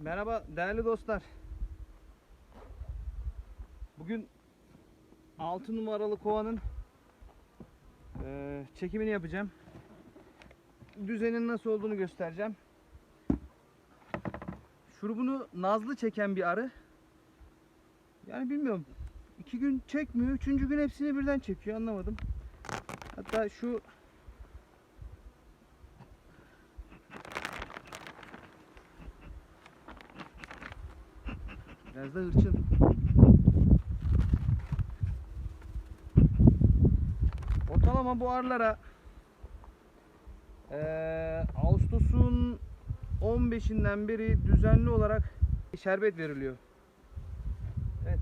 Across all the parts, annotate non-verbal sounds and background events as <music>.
Merhaba değerli dostlar. Bugün 6 numaralı kovanın eee, çekimini yapacağım. Düzenin nasıl olduğunu göstereceğim. Şurubunu nazlı çeken bir arı. Yani bilmiyorum. iki gün çekmiyor. Üçüncü gün hepsini birden çekiyor. Anlamadım. Hatta şu Biraz hırçın. Ortalama bu arılara eee, Ağustos'un 15'inden beri düzenli olarak şerbet veriliyor. Evet.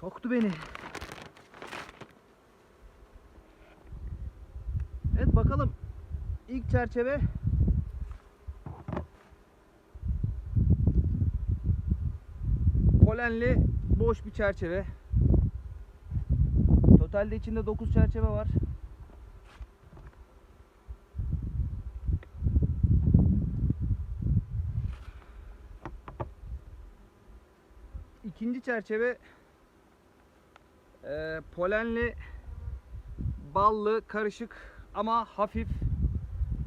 Soktu beni. Evet bakalım. İlk çerçeve polenli boş bir çerçeve. Totalde içinde 9 çerçeve var. İkinci çerçeve eee, polenli ballı karışık ama hafif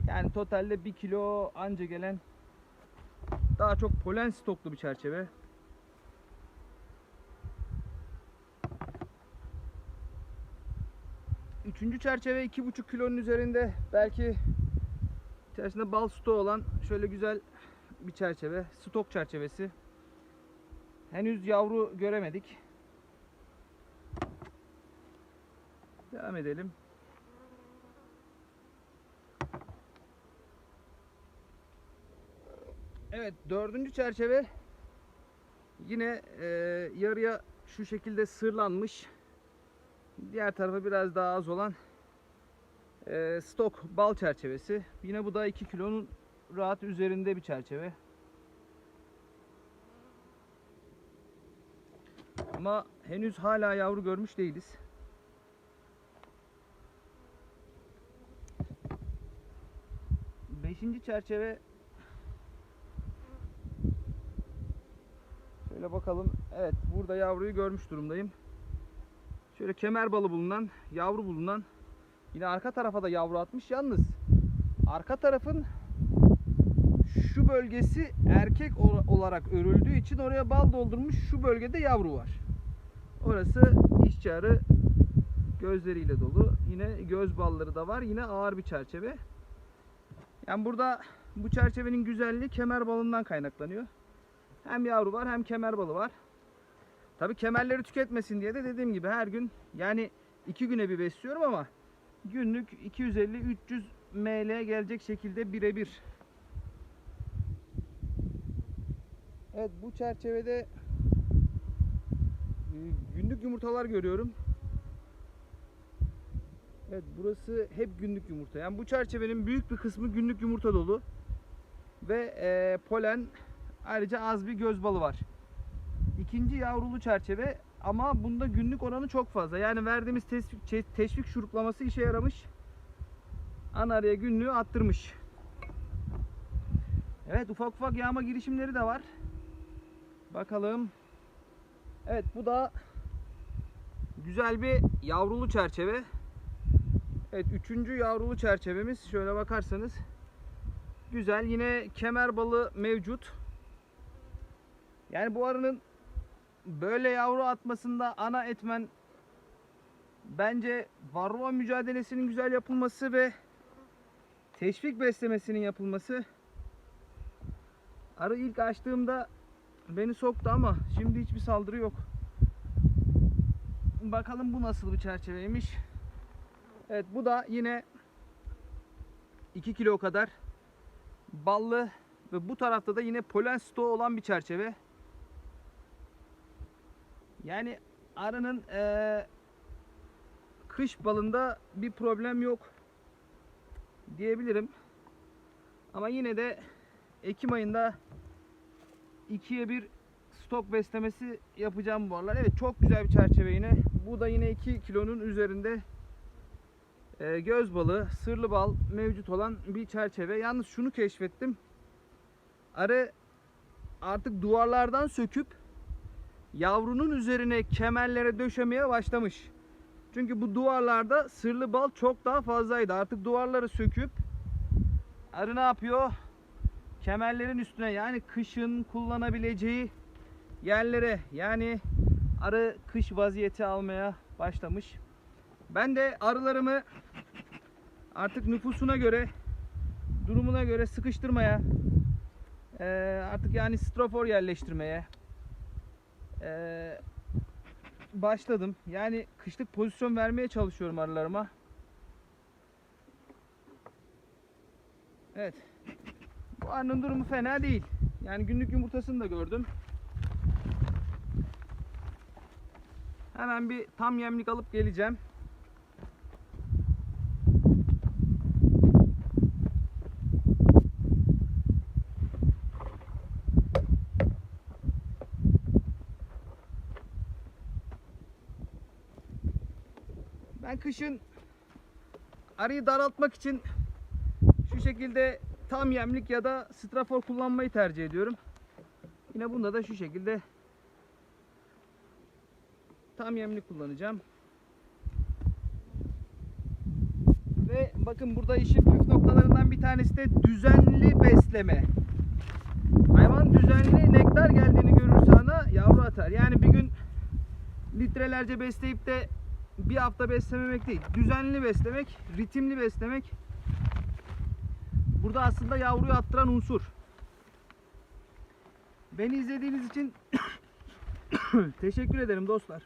yani totalde 1 kilo anca gelen daha çok polen stoklu bir çerçeve. Üçüncü çerçeve 2,5 kilonun üzerinde belki içerisinde bal stoğu olan şöyle güzel bir çerçeve. Stok çerçevesi. Henüz yavru göremedik. Devam edelim. Evet dördüncü çerçeve yine e, yarıya şu şekilde sırlanmış. Diğer tarafı biraz daha az olan e, stok bal çerçevesi. Yine bu da 2 kilonun rahat üzerinde bir çerçeve. Ama henüz hala yavru görmüş değiliz. Beşinci çerçeve Şöyle bakalım. Evet burada yavruyu görmüş durumdayım. Şöyle kemer balı bulunan, yavru bulunan yine arka tarafa da yavru atmış. Yalnız arka tarafın şu bölgesi erkek ol- olarak örüldüğü için oraya bal doldurmuş. Şu bölgede yavru var. Orası işçi arı gözleriyle dolu. Yine göz balları da var. Yine ağır bir çerçeve. Yani burada bu çerçevenin güzelliği kemer balından kaynaklanıyor. Hem yavru var hem kemer balı var. Tabi kemerleri tüketmesin diye de dediğim gibi her gün yani iki güne bir besliyorum ama günlük 250-300 ml gelecek şekilde birebir. Evet bu çerçevede e, günlük yumurtalar görüyorum. Evet burası hep günlük yumurta. Yani bu çerçevenin büyük bir kısmı günlük yumurta dolu. Ve e, polen ayrıca az bir göz balı var. İkinci yavrulu çerçeve ama bunda günlük oranı çok fazla. Yani verdiğimiz teşvik, teşvik şuruplaması işe yaramış. Ana araya günlüğü attırmış. Evet ufak ufak yağma girişimleri de var. Bakalım. Evet bu da güzel bir yavrulu çerçeve. Evet üçüncü yavrulu çerçevemiz. Şöyle bakarsanız güzel. Yine kemer balı mevcut. Yani bu arının böyle yavru atmasında ana etmen bence varroa mücadelesinin güzel yapılması ve teşvik beslemesinin yapılması. Arı ilk açtığımda beni soktu ama şimdi hiçbir saldırı yok. Bakalım bu nasıl bir çerçeveymiş. Evet bu da yine 2 kilo kadar ballı ve bu tarafta da yine polen stoğu olan bir çerçeve. Yani arının eee, kış balında bir problem yok diyebilirim. Ama yine de Ekim ayında ikiye bir stok beslemesi yapacağım bu aralar. Evet çok güzel bir çerçeve yine. Bu da yine 2 kilonun üzerinde e, göz balı, sırlı bal mevcut olan bir çerçeve. Yalnız şunu keşfettim. Arı artık duvarlardan söküp yavrunun üzerine kemerlere döşemeye başlamış. Çünkü bu duvarlarda sırlı bal çok daha fazlaydı. Artık duvarları söküp arı ne yapıyor? Kemerlerin üstüne yani kışın kullanabileceği yerlere yani arı kış vaziyeti almaya başlamış. Ben de arılarımı artık nüfusuna göre durumuna göre sıkıştırmaya artık yani strafor yerleştirmeye eee, başladım. Yani kışlık pozisyon vermeye çalışıyorum arılarıma. Evet. Bu arının durumu fena değil. Yani günlük yumurtasını da gördüm. Hemen bir tam yemlik alıp geleceğim. Ben kışın arıyı daraltmak için şu şekilde tam yemlik ya da strafor kullanmayı tercih ediyorum. Yine bunda da şu şekilde tam yemlik kullanacağım. Ve bakın burada işin püf noktalarından bir tanesi de düzenli besleme. Hayvan düzenli nektar geldiğini görürse ana yavru atar. Yani bir gün litrelerce besleyip de bir hafta beslememek değil. Düzenli beslemek, ritimli beslemek. Burada aslında yavruyu attıran unsur. Beni izlediğiniz için <coughs> teşekkür ederim dostlar.